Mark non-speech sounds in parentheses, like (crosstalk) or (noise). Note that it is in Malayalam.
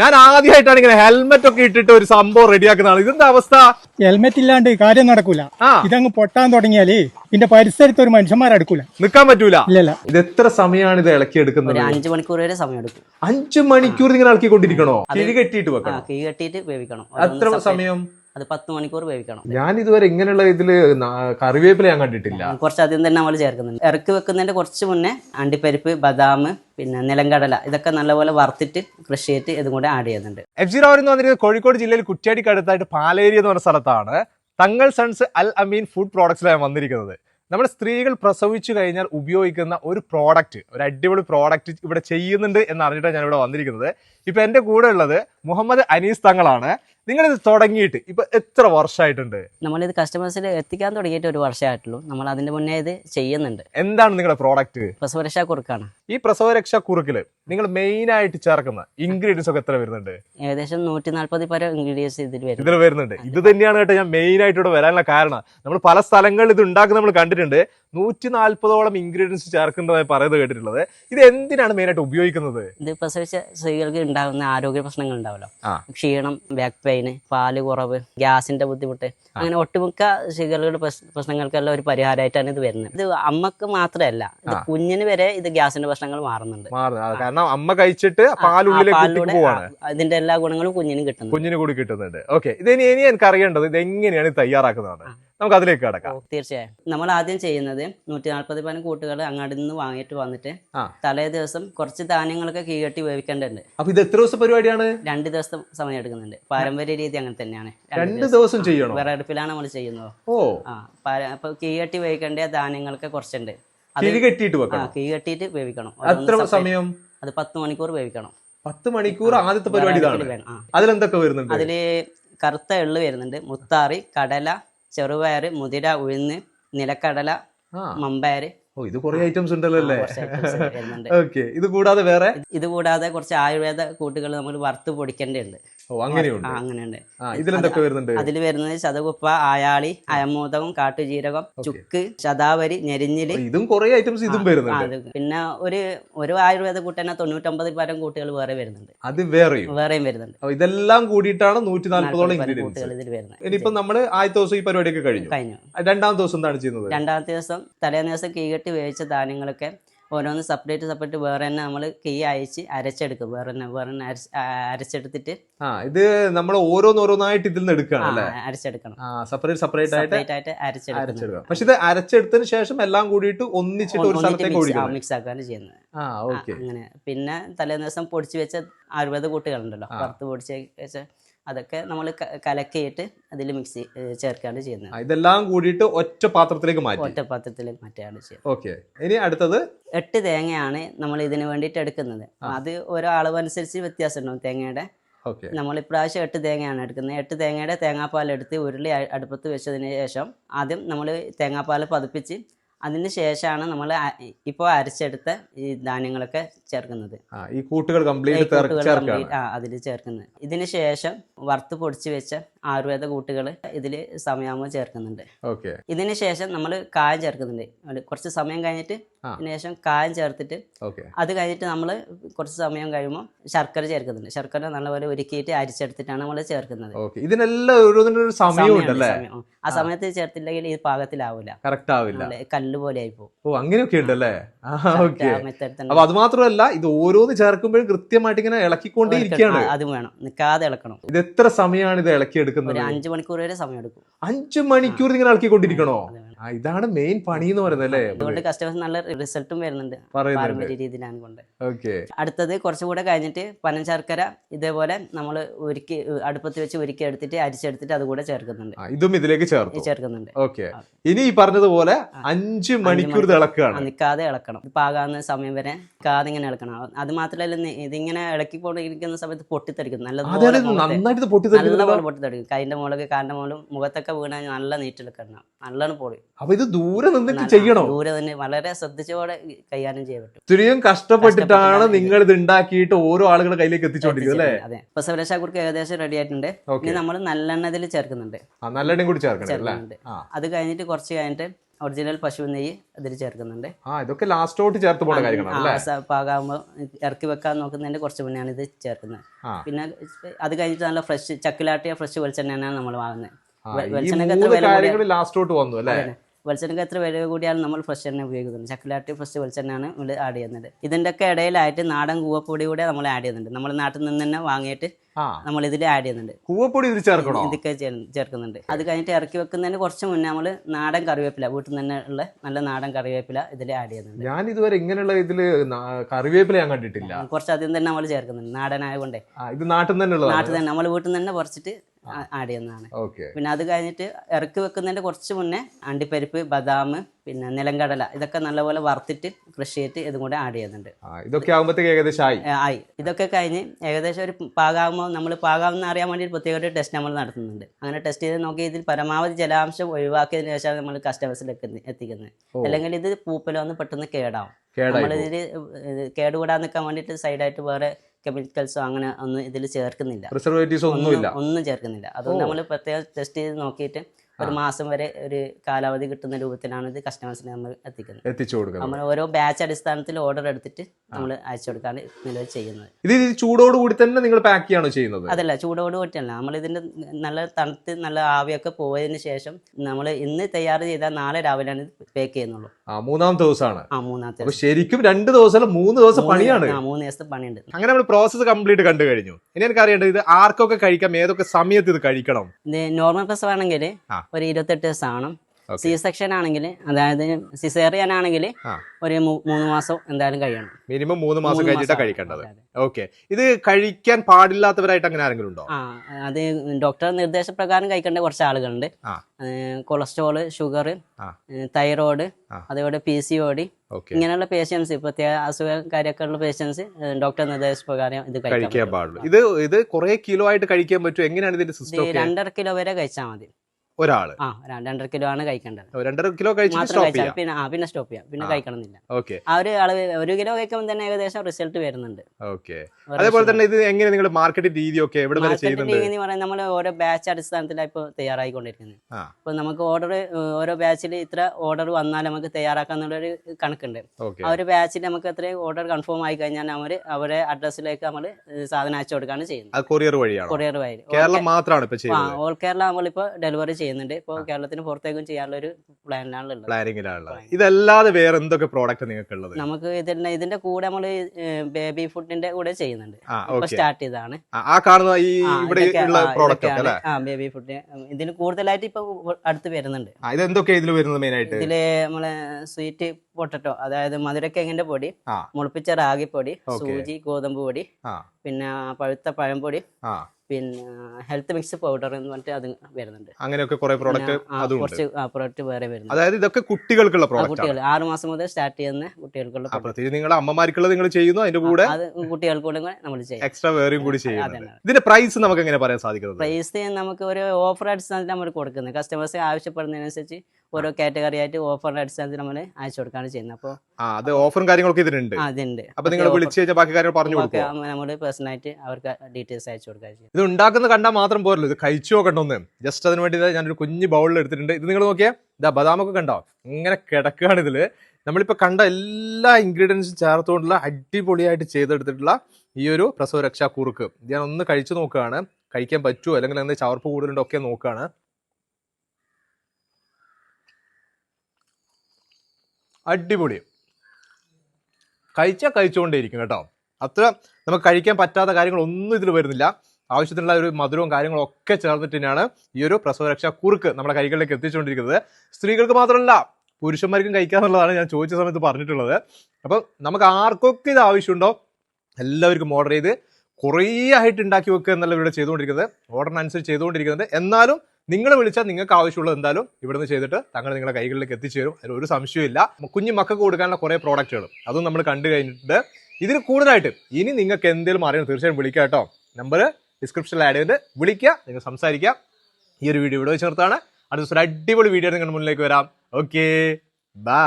ഞാൻ ആദ്യമായിട്ടാണ് ഇങ്ങനെ ഹെൽമെറ്റ് ഒക്കെ ഇട്ടിട്ട് ഒരു സംഭവം റെഡിയാക്കുന്നതാണ് ഇതെന്താ അവസ്ഥ? ഹെൽമെറ്റ് ഇല്ലാണ്ട് കാര്യം നടക്കൂല. ഇതങ്ങ് പൊട്ടാൻ തുടങ്ങിയാൽ ഇതിന്റെ പരിസരത്ത് ഒരു മനുഷ്യന്മാരടുക്കൂല നിക്കാൻ പറ്റൂല. ഇല്ലല്ല ഇത് എത്ര സമയമാണ് ഇത് ഇളക്കി എടുക്കുന്നത്? അഞ്ചു മണിക്കൂർ വരെ സമയം എടുക്കും അഞ്ചു മണിക്കൂർ ഇങ്ങനെ ഇളക്കിക്കൊണ്ടിരിക്കണോ? കൊണ്ടിരിക്കണോ കെട്ടിയിട്ട് വെക്കണം? കീ കെട്ടിയിട്ട് വേവിക്കണം. എത്ര സമയം? അത് പത്ത് മണിക്കൂർ വേവിക്കണം. ഞാൻ ഇതുവരെ ഇങ്ങനെയുള്ള ഇതിൽ കറിവേപ്പില ഞാൻ കണ്ടിട്ടില്ല. കുറച്ച് അധികം തന്നെ നമ്മൾ ചേർക്കുന്നുണ്ട്. ഇറക്കി വെക്കുന്നതിന്റെ കുറച്ച് മുന്നേ അണ്ടിപ്പരിപ്പ് ബദാം പിന്നെ നിലങ്കടല ഇതൊക്കെ നല്ലപോലെ വറുത്തിട്ട് കൃഷി ചെയ്തിട്ട് ഇതും കൂടെ ആഡ് ചെയ്യുന്നുണ്ട്. എഫ് ജി റാവർ എന്ന് വന്നിരിക്കുന്നത് കോഴിക്കോട് ജില്ലയിൽ കുറ്റ്യാടിക്ക് അടുത്തായിട്ട് പാലേരി എന്ന് പറഞ്ഞ സ്ഥലത്താണ് തങ്ങൾ സൺസ് അൽ അമീൻ ഫുഡ് പ്രോഡക്ട്സിലാണ് വന്നിരിക്കുന്നത്. നമ്മൾ സ്ത്രീകൾ പ്രസവിച്ചു കഴിഞ്ഞാൽ ഉപയോഗിക്കുന്ന ഒരു പ്രോഡക്റ്റ് ഒരു അടിപൊളി പ്രോഡക്റ്റ് ഇവിടെ ചെയ്യുന്നുണ്ട് എന്ന് അറിഞ്ഞിട്ടാണ് ഞാൻ ഇവിടെ വന്നിരിക്കുന്നത്. ഇപ്പൊ എന്റെ കൂടെ ഉള്ളത് മുഹമ്മദ് അനീസ് തങ്ങളാണ്. നിങ്ങൾ ഇത് തുടങ്ങിയിട്ട് ഇപ്പൊ എത്ര വർഷമായിട്ടുണ്ട് നമ്മളിത് കസ്റ്റമേഴ്സിൽ എത്തിക്കാൻ തുടങ്ങിയിട്ട് ഒരു വർഷമായിട്ടുള്ളൂ നമ്മൾ അതിന്റെ മുന്നേ ഇത് ചെയ്യുന്നുണ്ട്. എന്താണ് നിങ്ങളുടെ പ്രോഡക്റ്റ് പ്രസവരക്ഷാ കുറുക്കാണ്. ഈ പ്രസവരക്ഷാ കുറുക്കിൽ നിങ്ങൾ മെയിൻ ആയിട്ട് ചേർക്കുന്ന ഇൻഗ്രീഡിയൻസ് ഒക്കെ എത്ര വരുന്നുണ്ട്? ഏകദേശം നൂറ്റി നാല്പത് പര ഇൻഗ്രീഡിയൻസ് ഇതിൽ വരും ഇതിൽ വരുന്നുണ്ട്. ഇത് തന്നെയാണ് കേട്ടോ ഞാൻ മെയിൻ ആയിട്ട് ഇവിടെ വരാനുള്ള കാരണം. നമ്മൾ പല സ്ഥലങ്ങളിൽ ഇത് ഉണ്ടാക്കുന്ന നമ്മൾ കണ്ടിട്ടുണ്ട്. നൂറ്റി നാല്പതോളം ഇൻഗ്രീഡിയൻസ് ചേർക്കുന്നതായി പറയുന്നത് കേട്ടിട്ടുള്ളത്. ഇത് എന്തിനാണ് മെയിൻ ആയിട്ട് ഉപയോഗിക്കുന്നത്? ഇത് പ്രസവിച്ച സ്ത്രീകൾക്ക് ഉണ്ടാകുന്ന ആരോഗ്യ പ്രശ്നങ്ങൾ ഉണ്ടാവല്ലോ. ക്ഷീണം ബാക്ക് പെയിന് പാൽ കുറവ് ഗ്യാസിന്റെ ബുദ്ധിമുട്ട് അങ്ങനെ ഒട്ടുമുക്ക പ്രശ്- പ്രശ്നങ്ങൾക്കെല്ലാം ഒരു പരിഹാരമായിട്ടാണ് ഇത് വരുന്നത്. ഇത് അമ്മയ്ക്ക് മാത്രമല്ല ഇത് കുഞ്ഞിന് വരെ ഇത് ഗ്യാസിന്റെ പ്രശ്നങ്ങൾ മാറുന്നുണ്ട്. കാരണം അമ്മ കഴിച്ചിട്ട് പാലുള്ളിലേക്ക് ഇതിന്റെ എല്ലാ ഗുണങ്ങളും കുഞ്ഞിനും കിട്ടുന്നു കുഞ്ഞിനും കൂടി കിട്ടുന്നുണ്ട്. ഓക്കെ. ഇത് ഇനി എനിക്ക് അറിയേണ്ടത് ഇത് എങ്ങനെയാണ് ഇത് തയ്യാറാക്കുന്നതാണ് നമുക്ക് അതിലേക്ക് കിടക്കാം തീർച്ചയായും. നമ്മൾ ആദ്യം ചെയ്യുന്നത് നൂറ്റി നാൽപ്പത് പനം കൂട്ടുകൾ അങ്ങാടി നിന്ന് വാങ്ങിയിട്ട് വന്നിട്ട്. തലേ ദിവസം കുറച്ച് ധാന്യങ്ങളൊക്കെ കീഴട്ടി വേവിക്കേണ്ടതുണ്ട്. അപ്പൊ ഇത് എത്ര ദിവസം പരിപാടിയാണ്? രണ്ട് ദിവസം സമയം എടുക്കുന്നുണ്ട്. പാരമ്പര്യ രീതി അങ്ങനെ തന്നെയാണ്. രണ്ട് ദിവസം. ചെയ്യണോ? വിറകടുപ്പിലാണ് നമ്മൾ ചെയ്യുന്നത്. ഓ. ആ അപ്പൊ കീഴട്ടി വേവിക്കേണ്ട ധാന്യങ്ങളൊക്കെ കുറച്ചുണ്ട്. അത് കിഴി കെട്ടിയിട്ട് ആ വെക്കണം? വേവിക്കണം. എത്ര സമയം? അത് പത്ത് മണിക്കൂർ വേവിക്കണം. പത്ത് മണിക്കൂർ ആദ്യത്തെ പരിപാടി അതിലെന്തൊക്കെ വരുന്നുണ്ട്? അതിൽ കറുത്ത എള്ള് വരുന്നുണ്ട്. മുത്താറി കടല ചെറുപയർ മുതിര ഉഴുന്ന് നിലക്കടല മമ്പയർ ഓ ഇത് കുറെ ഐറ്റംസ് ഉണ്ടല്ലോ അല്ലേ? ഓക്കെ (laughs) ഇത് കൂടാതെ വേറെ? ഇത് കൂടാതെ കുറച്ച് ആയുർവേദ കൂട്ടുകൾ നമ്മൾ വറുത്ത് പൊടിക്കേണ്ടതുണ്ട്. അങ്ങനെയുണ്ട്. ഇതിലെന്തൊക്കെ വരുന്നുണ്ട്? അതിൽ വരുന്നത് ശതകുപ്പ ആയാളി അയമോദകം കാട്ടുജീരകം ചുക്ക് ശതാവരി ഞെരിഞ്ഞിൽ. ഇതും കുറെ ഐറ്റംസ് ഇതും വരുന്നുണ്ട്. പിന്നെ ഒരു ഒരു ആയുർവേദ കൂട്ട് തന്നെ തൊണ്ണൂറ്റൊമ്പത് പരം കൂട്ടുകൾ വേറെ വരുന്നുണ്ട്. അത് വേറെയും. വേറെയും വരുന്നുണ്ട്. ഇതെല്ലാം കൂടിയിട്ടാണ് നൂറ്റി നാല്പതോളം ഇൻഗ്രീഡിയൻസ് ഇനിയിപ്പോ നമ്മൾ ആദ്യത്തെ ദിവസം ഈ പരിപാടിയൊക്കെ കഴിഞ്ഞു. കഴിഞ്ഞു. രണ്ടാമത്തെ ദിവസം എന്താണ് ചെയ്യുന്നത്? രണ്ടാമത്തെ ദിവസം തലേന്ന് ദിവസം കീകെട്ടി വേവിച്ച ധാന്യങ്ങളൊക്കെ ഓരോന്ന് സെപ്പറേറ്റ് സെപ്പറേറ്റ് വേറെ തന്നെ നമ്മൾ കീ അയച്ച് അരച്ചെടുക്കും. വേറെ തന്നെ വേറെ തന്നെ അരച്ചെടുത്തിട്ട് ആ ഇത് നമ്മൾ ഓരോന്നോരോന്നായിട്ട് ഇതിൽ നിന്ന് എടുക്കണം അല്ലേ? അരച്ചെടുക്കണം. സെപ്പറേറ്റ് സെപ്പറേറ്റ് ആയിട്ട് അരച്ചെടുക്കണം. അരച്ചെടുക്കുക പക്ഷെ ഇത് അരച്ചെടുത്തതിന് ശേഷം എല്ലാം കൂടിയിട്ട് ഒന്നിച്ചിട്ട് ഒരു സ്ഥലത്തേക്ക് മിക്സ് ആക്കാണ് ചെയ്യുന്നത്. ആ ഓക്കെ അങ്ങനെ. പിന്നെ തലേ ദിവസം പൊടിച്ചു വെച്ച ആയുർവേദ കൂട്ടുകളുണ്ടല്ലോ. വറുത്ത് പൊടിച്ച് അതൊക്കെ നമ്മൾ കലക്കിയിട്ട് അതിൽ മിക്സ് ചേർക്കാണ് ചെയ്യുന്നത്. ഇതെല്ലാം കൂടിയിട്ട് ഒറ്റ പാത്രത്തിലേക്ക് മാറ്റി? ഒറ്റ പാത്രത്തിലേക്ക് മാറ്റുകയാണ് ചെയ്യുന്നത്. ഓക്കെ. ഇനി അടുത്തത്? എട്ട് തേങ്ങയാണ് നമ്മൾ ഇതിന് വേണ്ടിയിട്ട് എടുക്കുന്നത്. അത് ഓരോ അളവനുസരിച്ച് വ്യത്യാസം ഉണ്ടാവും തേങ്ങയുടെ നമ്മൾ ഇപ്രാവശ്യം എട്ട് തേങ്ങയാണ് എടുക്കുന്നത്. എട്ട് തേങ്ങയുടെ തേങ്ങാപ്പാൽ എടുത്ത് ഉരുളി അടുപ്പത്ത് വെച്ചതിന് ശേഷം ആദ്യം നമ്മൾ തേങ്ങാപ്പാൽ പതിപ്പിച്ച് അതിന് ശേഷമാണ് നമ്മൾ ഇപ്പോൾ അരച്ചെടുത്ത ഈ ധാന്യങ്ങളൊക്കെ ചേർക്കുന്നത്. ഈ കൂട്ടുകൾ കംപ്ലീറ്റ് അതിൽ ചേർക്കുന്നത്. ഇതിന് ശേഷം വറുത്ത് പൊടിച്ച് വെച്ച ആയുർവേദ കൂട്ടുകൾ ഇതിൽ സമയാമ ചേർക്കുന്നുണ്ട്. ഓക്കെ. ഇതിന് ശേഷം നമ്മൾ കായം ചേർക്കുന്നുണ്ട്. കുറച്ച് സമയം കഴിഞ്ഞിട്ട്. ശേഷം കായം ചേർത്തിട്ട് ഓക്കെ. അത് കഴിഞ്ഞിട്ട് നമ്മൾ കുറച്ച് സമയം കഴിയുമ്പോൾ ശർക്കര ചേർക്കുന്നുണ്ട്. ശർക്കര നല്ലപോലെ ഒരുക്കിയിട്ട് അരിച്ചെടുത്തിട്ടാണ് നമ്മൾ ചേർക്കുന്നത്. ഇതിനെല്ലാം ഒരു സമയം ആ. സമയത്ത് ചേർത്തില്ലെങ്കിൽ ഇത് പാകത്തിലാവില്ല കറക്റ്റ് ആവില്ല. കല്ല് പോലെ ആയിപ്പോവും ഓ അങ്ങനെയൊക്കെ ഉണ്ടല്ലേ? അപ്പൊ അത് മാത്രമല്ല ഇത് ഓരോന്ന് ചേർക്കുമ്പോഴും കൃത്യമായിട്ട് ഇങ്ങനെ ഇളക്കിക്കൊണ്ടേ ഇരിക്കുകയാണ്. അത് വേണം. നിൽക്കാതെ ഇളക്കണം. ഇത് എത്ര സമയമാണ് ഇത് ഇളക്കി എടുക്കുന്നത്? അഞ്ചു മണിക്കൂർ വരെ സമയം എടുക്കും. അഞ്ചു മണിക്കൂർ നിങ്ങൾ ഇളക്കിക്കൊണ്ടിരിക്കണോ? ഇതാണ് മെയിൻ പണി എന്ന് പറയുന്നത് അല്ലേ? അതുകൊണ്ട് കസ്റ്റമേഴ്സ് നല്ല റിസൾട്ടും വരുന്നുണ്ട്. പാരമ്പര്യ രീതിയിലാണ് കൊണ്ട്. ഓക്കെ അടുത്തത് കുറച്ചും കൂടെ കഴിഞ്ഞിട്ട് പനം ശർക്കര ഇതേപോലെ നമ്മൾ ഒരുക്കി അടുപ്പത്ത് വെച്ച് ഒരുക്കി എടുത്തിട്ട് അരിച്ചെടുത്തിട്ട് അതുകൂടെ ചേർക്കുന്നുണ്ട്. ഇതും ഇതിലേക്ക് ചേർത്തു. ചേർക്കുന്നുണ്ട്. ഓക്കെ ഇനി ഈ പറഞ്ഞതുപോലെ അഞ്ച് മണിക്കൂർ ഇളക്കുകയാണ്. നിൽക്കാതെ ഇളക്കണം. പാകാവുന്ന സമയം വരെ നിൽക്കാതെ ഇങ്ങനെ ഇളക്കണം. അത് മാത്രമല്ല ഇതിങ്ങനെ ഇളക്കി ഇളക്കിക്കൊണ്ടിരിക്കുന്ന സമയത്ത് പൊട്ടിത്തെറിക്കും. നല്ലതുപോലെ നന്നായിട്ട് ഇത് പൊട്ടിത്തെറിക്കുന്നുണ്ടല്ലോ നല്ലപോലെ പൊട്ടിത്തെറിക്കും. കൈന്റെ മുകളിലൊക്കെ കാലിന്റെ മുകളിലും മുഖത്തൊക്കെ വീണാൽ നല്ല നീറ്റിലെക്കണം നല്ലോണം പൊടി അപ്പൊ ഇത് ദൂരെ നിന്നിട്ട് ചെയ്യണോ? ദൂരെ തന്നെ വളരെ ശ്രദ്ധിച്ചോടെ കൈകാര്യം ചെയ്യാൻ പറ്റും ഇത്രയും കഷ്ടപ്പെട്ടിട്ടാണ് നിങ്ങൾ ഇത് ഉണ്ടാക്കിയിട്ട് ഓരോ ആളുകളുടെ കയ്യിലേക്ക് എത്തിച്ചോണ്ടിരിക്കുന്നത് അല്ലേ? അതെ. ഇപ്പൊ കുറുക്ക് ഏകദേശം റെഡി ആയിട്ടുണ്ട്. ഇനി നമ്മൾ നല്ലെണ്ണ ഇതിൽ ചേർക്കുന്നുണ്ട് നല്ലെണ്ണയും കൂടി ചേർക്കുന്നുണ്ട്. അത് കഴിഞ്ഞിട്ട് കുറച്ച് കഴിഞ്ഞിട്ട് ഒറിജിനൽ പശു നെയ്യ് അതിൽ ചേർക്കുന്നുണ്ട്. ആ ഇതൊക്കെ ലാസ്റ്റോട്ട് ചേർത്ത് പോണ കാര്യങ്ങളാണ് പാകാകുമ്പോൾ ഇറക്കി വെക്കാൻ നോക്കുന്നതിന്റെ കുറച്ച് മുന്നെയാണ് ഇത് ചേർക്കുന്നത്. പിന്നെ അത് കഴിഞ്ഞിട്ട് നല്ല ഫ്രഷ് ചക്കിലാട്ടിയ ഫ്രഷ് വെളിച്ചെണ്ണയാണ് നമ്മൾ വാങ്ങുന്നത്. വെളിച്ചെണ്ണ ലാസ്റ്റോട്ട് വന്നു അല്ലേ. വെളിച്ചെണ്ണയ്ക്ക് എത്ര വില കൂടിയാണ് നമ്മൾ ഫ്രഷ് എണ്ണ ഉപയോഗിക്കുന്നത് ചക്കിലാട്ടി ഫ്രഷ് വെളിച്ചെണ്ണയാണ് നമ്മൾ ആഡ് ചെയ്യുന്നത്. ഇതിന്റെയൊക്കെ ഇടയിലായിട്ട് നാടൻ കൂവപ്പൊടി കൂടെ നമ്മൾ ആഡ് ചെയ്യുന്നുണ്ട്. നമ്മൾ നാട്ടിൽ നിന്ന് തന്നെ വാങ്ങിയിട്ട് നമ്മൾ ഇതിൽ ആഡ് ചെയ്യുന്നുണ്ട്. കൂവപ്പൊടി ഇതിൽ ചേർക്കണോ? ഇതൊക്കെ ചേർ- ചേർക്കുന്നുണ്ട്. അത് കഴിഞ്ഞിട്ട് ഇറക്കി വെക്കുന്നതിന് കുറച്ച് മുന്നേ നമ്മൾ നാടൻ കറിവേപ്പില വീട്ടിൽ നിന്ന് തന്നെ ഉള്ള നല്ല നാടൻ കറിവേപ്പില ഇതിൽ ആഡ് ചെയ്യുന്നുണ്ട്. ഞാൻ ഇതുവരെ ഇങ്ങനെയുള്ള ഇതിൽ നാ- കറിവേപ്പില ഞാൻ കണ്ടിട്ടില്ല. കുറച്ച് അധികം തന്നെ നമ്മൾ ചേർക്കുന്നുണ്ട്. നാടനായതുകൊണ്ടേ. ഇത് നാട്ടിൽ തന്നെ നാട്ടിൽ തന്നെ നമ്മൾ വീട്ടിൽ നിന്ന് തന്നെ കുറച്ചിട്ട് ആഡ് ചെയ്യുന്നതാണ്. പിന്നെ അത് കഴിഞ്ഞിട്ട് ഇറക്കി വെക്കുന്നതിന്റെ കുറച്ച് മുന്നേ അണ്ടിപ്പരിപ്പ് ബദാം പിന്നെ നിലങ്കടല ഇതൊക്കെ നല്ലപോലെ വറുത്തിട്ട് കൃഷി ചെയ്തിട്ട് ഇതും കൂടെ ആഡ് ചെയ്യുന്നുണ്ട്. ഇതൊക്കെ ആകുമ്പോഴത്തേക്ക് ഏകദേശം ആയി? ആയി. ഇതൊക്കെ കഴിഞ്ഞ് ഏകദേശം ഒരു പാകാകുമ്പോൾ നമ്മൾ പാകാമെന്ന് അറിയാൻ വേണ്ടി പ്രത്യേകമായിട്ട് ടെസ്റ്റ് നമ്മൾ നടത്തുന്നുണ്ട്. അങ്ങനെ ടെസ്റ്റ് ചെയ്ത് നോക്കി ഇതിൽ പരമാവധി ജലാംശം ഒഴിവാക്കിയതിന് ശേഷം നമ്മൾ കസ്റ്റമേഴ്സിലേക്ക് എത്തിക്കുന്നത്. അല്ലെങ്കിൽ ഇത് പൂപ്പലൊന്ന് പെട്ടെന്ന് കേടാവും. നമ്മളിതിൽ കേടുകൂടാൻ നിൽക്കാൻ വേണ്ടിയിട്ട് സൈഡായിട്ട് വേറെ കെമിക്കൽസോ അങ്ങനെ ഒന്നും ഇതിൽ ചേർക്കുന്നില്ല. ഒന്നും ഒന്നും ചേർക്കുന്നില്ല. അതുകൊണ്ട് നമ്മൾ പ്രത്യേകം ടെസ്റ്റ് ചെയ്ത് നോക്കിയിട്ട് ഒരു മാസം വരെ ഒരു കാലാവധി കിട്ടുന്ന രൂപത്തിലാണ് ഇത് കസ്റ്റമേഴ്സിന് നമ്മൾ എത്തിക്കുന്നത്. എത്തിച്ചു കൊടുക്കുന്നത്. നമ്മൾ ഓരോ ബാച്ച് അടിസ്ഥാനത്തിൽ ഓർഡർ എടുത്തിട്ട് നമ്മൾ അയച്ചു കൊടുക്കാണ് നിലവിൽ ചെയ്യുന്നത്. ഇത് ചൂടോട് കൂടി തന്നെ നിങ്ങൾ പാക്ക് ചെയ്യാണ് ചെയ്യുന്നത്? അതല്ല ചൂടോട് കൂട്ടിയല്ല നമ്മൾ ഇതിന്റെ നല്ല തണുത്ത് നല്ല ആവിയൊക്കെ പോയതിന് ശേഷം നമ്മൾ ഇന്ന് തയ്യാർ ചെയ്താൽ നാളെ രാവിലെയാണ് ഇത് പേക്ക് ചെയ്യുന്നുള്ളൂ. ആ മൂന്നാം ദിവസമാണ്. ആ മൂന്നാമത്തെ ശരിക്കും രണ്ട് ദിവസം മൂന്ന് ദിവസം പണിയാണ്. ആ മൂന്ന് ദിവസത്തെ പണിയുണ്ട്. അങ്ങനെ നമ്മൾ പ്രോസസ്സ് കംപ്ലീറ്റ് കണ്ടു കഴിഞ്ഞു. ഇനി എനിക്ക് അറിയേണ്ടത് ഇത് ആർക്കൊക്കെ കഴിക്കാം ഏതൊക്കെ സമയത്ത് ഇത് കഴിക്കണം? നോർമൽ പ്രസവാണെങ്കിൽ. ഒരു ഇരുപത്തെട്ട് ദിവസം ആവണം സി സെക്ഷൻ ആണെങ്കിൽ അതായത് സിസേറിയൻ ആണെങ്കിൽ ഒരു മൂന്ന് മാസം എന്തായാലും കഴിയണം. മിനിമം മൂന്ന് മാസം കഴിഞ്ഞിട്ടാണ്. കഴിക്കേണ്ടത്. ഓക്കെ. ഇത് കഴിക്കാൻ പാടില്ലാത്തവരായിട്ട് അങ്ങനെ ആരെങ്കിലും ഉണ്ടോ? ആ അത് ഡോക്ടർ നിർദ്ദേശപ്രകാരം കഴിക്കേണ്ട കുറച്ച് ആളുകളുണ്ട്. Cholesterol sugar thyroid. അതേപോലെ പി സി ഒ ഡി ഇങ്ങനെയുള്ള പേഷ്യൻസ് പ്രത്യേക അസുഖം കാര്യമൊക്കെ ഉള്ള പേഷ്യൻസ് ഡോക്ടർ നിർദ്ദേശപ്രകാരം ഇത് കഴിക്കാൻ പാടുള്ളൂ. ഇത് ഇത് കുറെ കിലോ ആയിട്ട് കഴിക്കാൻ പറ്റും എങ്ങനെയാണ് ഇതിന്റെ സിസ്റ്റം രണ്ടര കിലോ വരെ കഴിച്ചാൽ മതി. ഒരാൾ. ആ രണ്ടര കിലോ ആണ് കഴിക്കേണ്ടത്. രണ്ടര കിലോ കഴിച്ചിട്ട് സ്റ്റോപ്പ് ചെയ്യാം. പിന്നെ ആ പിന്നെ സ്റ്റോപ്പ് ചെയ്യാം. പിന്നെ. കഴിക്കണമെന്നില്ല. ഓക്കെ. ആ ഒരു അളവ് ഒരു കിലോ കഴിക്കുമ്പോൾ തന്നെ ഏകദേശം റിസൾട്ട് വരുന്നുണ്ട്. ഓക്കെ. അതേപോലെ തന്നെ ഇത് എങ്ങനെ നിങ്ങൾ മാർക്കറ്റിംഗ് രീതിയൊക്കെ എവിടെ വരെ മാർക്കറ്റ് ചെയ്യുന്നുണ്ട്? രീതി എന്ന് പറയുന്നത് നമ്മൾ ഓരോ ബാച്ച് അടിസ്ഥാനത്തിലാണ് ഇപ്പോൾ തയ്യാറായിക്കൊണ്ടിരിക്കുന്നത്. അപ്പോൾ നമുക്ക് ഓർഡർ ഓരോ ബാച്ചിൽ ഇത്ര ഓർഡർ വന്നാൽ നമുക്ക് തയ്യാറാക്കാന്നുള്ളൊരു കണക്കുണ്ട്. ആ ഒരു ബാച്ചിൽ നമുക്ക് അത്രയും ഓർഡർ കൺഫേം ആയി കഴിഞ്ഞാൽ അവർ അവരെ അഡ്രസ്സിലേക്ക് നമ്മൾ സാധനം അയച്ചു കൊടുക്കുകയാണ് ചെയ്യുന്നത്. കൊറിയർ വഴിയാണോ? കൊറിയർ വഴി. കേരളം മാത്രമാണ് ഇപ്പൊ ചെയ്യുന്നത്. ഓൾ കേരള നമ്മളിപ്പോൾ ഡെലിവറി ചെയ്യുന്നുണ്ട്. ഇപ്പോൾ കേരളത്തിന് പുറത്തേക്കും ചെയ്യാനുള്ള ഒരു പ്ലാനിലാണ് പ്ലാനിങ്ങിലാണുള്ളത് ഇതല്ലാതെ വേറെ എന്തൊക്കെ പ്രോഡക്റ്റ് നിങ്ങൾക്ക് ഉള്ളത് നമുക്ക് ഇതിന്റെ ഇതിന്റെ കൂടെ നമ്മൾ ബേബി ഫുഡിന്റെ കൂടെ ചെയ്യുന്നുണ്ട്. ഇപ്പൊ സ്റ്റാർട്ട് ചെയ്താണ് ആ കാണുന്ന ഈ ഇവിടെ ഉള്ള പ്രോഡക്റ്റ് ആ ബേബി ഫുഡ് ഇതിന് കൂടുതലായിട്ട് ഇപ്പൊ അടുത്ത് വരുന്നുണ്ട്. ആ ഇത് എന്തൊക്കെ ഇതിൽ വരുന്നത് മെയിൻ ആയിട്ട്? ഇതിൽ നമ്മളെ സ്വീറ്റ് പൊട്ടറ്റോ അതായത് മധുരക്കിഴങ്ങിന്റെ പൊടി മുളപ്പിച്ച റാഗിപ്പൊടി. സൂചി ഗോതമ്പ് പൊടി പിന്നെ പഴുത്ത പഴംപൊടി പിന്നെ ഹെൽത്ത് മിക്സ് പൗഡർ എന്ന് പറഞ്ഞിട്ട് അത് വരുന്നുണ്ട്. അങ്ങനെയൊക്കെ കുറെ പ്രോഡക്റ്റ് കുറച്ച് പ്രോഡക്റ്റ് വേറെ വരുന്നുണ്ട്. അതായത് ഇതൊക്കെ കുട്ടികൾക്കുള്ള കുട്ടികൾ ആറ് മാസം മുതൽ സ്റ്റാർട്ട് ചെയ്യുന്ന കുട്ടികൾക്കുള്ള പ്രത്യേകിച്ച് നിങ്ങളുടെ അമ്മമാർക്കുള്ളത് നിങ്ങൾ ചെയ്യുന്നു അതിന്റെ കൂടെ അത് കുട്ടികൾക്ക് കൂടെ നമ്മൾ ചെയ്യും. എക്സ്ട്രാ വേറെയും കൂടി ചെയ്യും. ഇതിന്റെ പ്രൈസ് നമുക്ക് എങ്ങനെ പറയാൻ സാധിക്കുന്നത്? പ്രൈസ് നമുക്ക് ഒരു ഓഫർ അടിസ്ഥാനത്തിൽ നമ്മൾ കൊടുക്കുന്നത്. കസ്റ്റമേഴ്സ് ആവശ്യപ്പെടുന്നതിനനുസരിച്ച് ഓരോ കാറ്റഗറി ആയിട്ട് ഓഫറിന്റെ അടിസ്ഥാനത്തിൽ നമ്മൾ അയച്ചു കൊടുക്കുകയാണ് ചെയ്യുന്നത്. അപ്പോൾ അത് ഓഫറും കാര്യങ്ങളൊക്കെ ഇതിനുണ്ട് അതുണ്ട് അപ്പൊ നിങ്ങൾ വിളിച്ചു കഴിഞ്ഞാൽ ബാക്കി കാര്യങ്ങൾ പറഞ്ഞു കൊടുക്കും പേഴ്സണൽ ആയിട്ട് അവർക്ക് ഡീറ്റെയിൽസ് അയച്ചു കൊടുക്കുക ഇത് ഉണ്ടാക്കുന്ന കണ്ടാൽ മാത്രം പോരല്ലോ ഇത് കഴിച്ചു നോക്കണ്ട ഒന്ന് ജസ്റ്റ് അതിന് വേണ്ടി ഞാനൊരു കുഞ്ഞു ബൗളിൽ എടുത്തിട്ടുണ്ട്. ഇത് നിങ്ങൾ നോക്കിയാൽ ഇതാ ബദാമൊക്കെ കണ്ടോ? ഇങ്ങനെ കിടക്കുകയാണ് ഇതിൽ. നമ്മളിപ്പോ കണ്ട എല്ലാ ഇൻഗ്രീഡിയൻസും ചേർത്തുകൊണ്ടുള്ള അടിപൊളിയായിട്ട് ചെയ്തെടുത്തിട്ടുള്ള ഈ ഒരു പ്രസവ രക്ഷാ കുറുക്ക്. ഞാൻ ഒന്ന് കഴിച്ചു നോക്കുകയാണ്. കഴിക്കാൻ പറ്റുമോ അല്ലെങ്കിൽ എന്തെങ്കിലും ചവർപ്പ് കൂടുതലുണ്ടോ? ഒക്കെ നോക്കുകയാണ്. അടിപൊളി. കഴിച്ചാൽ കഴിച്ചുകൊണ്ടേയിരിക്കും കേട്ടോ. അത്ര നമുക്ക് കഴിക്കാൻ പറ്റാത്ത കാര്യങ്ങളൊന്നും ഇതിൽ വരുന്നില്ല. ആവശ്യത്തിനുള്ള ഒരു മധുരവും കാര്യങ്ങളും ഒക്കെ ചേർന്നിട്ട് തന്നെയാണ് ഈ ഒരു പ്രസവരക്ഷാ കുറുക്ക് നമ്മുടെ കൈകളിലേക്ക് എത്തിച്ചുകൊണ്ടിരിക്കുന്നത്. സ്ത്രീകൾക്ക് മാത്രമല്ല പുരുഷന്മാർക്കും കഴിക്കാന്നുള്ളതാണ് ഞാൻ ചോദിച്ച സമയത്ത് പറഞ്ഞിട്ടുള്ളത്. അപ്പം നമുക്ക് ആർക്കൊക്കെ ഇത് ആവശ്യമുണ്ടോ? എല്ലാവർക്കും ഓർഡർ ചെയ്ത് കുറേ ആയിട്ട് ഉണ്ടാക്കി വെക്കുക എന്നുള്ള ഇവിടെ ചെയ്തുകൊണ്ടിരിക്കുന്നത് ഓർഡറിനനുസരിച്ച് ചെയ്തുകൊണ്ടിരിക്കുന്നത്. എന്നാലും നിങ്ങൾ വിളിച്ചാൽ നിങ്ങൾക്ക് ആവശ്യമുള്ളത് എന്തായാലും ഇവിടുന്ന് ചെയ്തിട്ട് തങ്ങൾ നിങ്ങളുടെ കൈകളിലേക്ക് എത്തിച്ചേരും. അതിൽ ഒരു സംശയമില്ല കുഞ്ഞു മക്കൾക്ക് കൊടുക്കാനുള്ള കുറേ പ്രോഡക്റ്റുകൾ അതും നമ്മൾ കണ്ടു കഴിഞ്ഞിട്ടുണ്ട്. ഇതിന് കൂടുതലായിട്ട് ഇനി നിങ്ങൾക്ക് എന്തെങ്കിലും അറിയണം തീർച്ചയായും വിളിക്കുക കേട്ടോ. നമ്പർ ഡിസ്ക്രിപ്ഷനിൽ ആഡ് ചെയ്ത് വിളിക്കുക നിങ്ങൾ സംസാരിക്കാം ഈ ഒരു വീഡിയോ ഇവിടെ വെച്ച് നിർത്താണ് അടുത്ത ഒരു അടിപൊളി വീഡിയോ നിങ്ങളുടെ മുന്നിലേക്ക് വരാം. Okay bye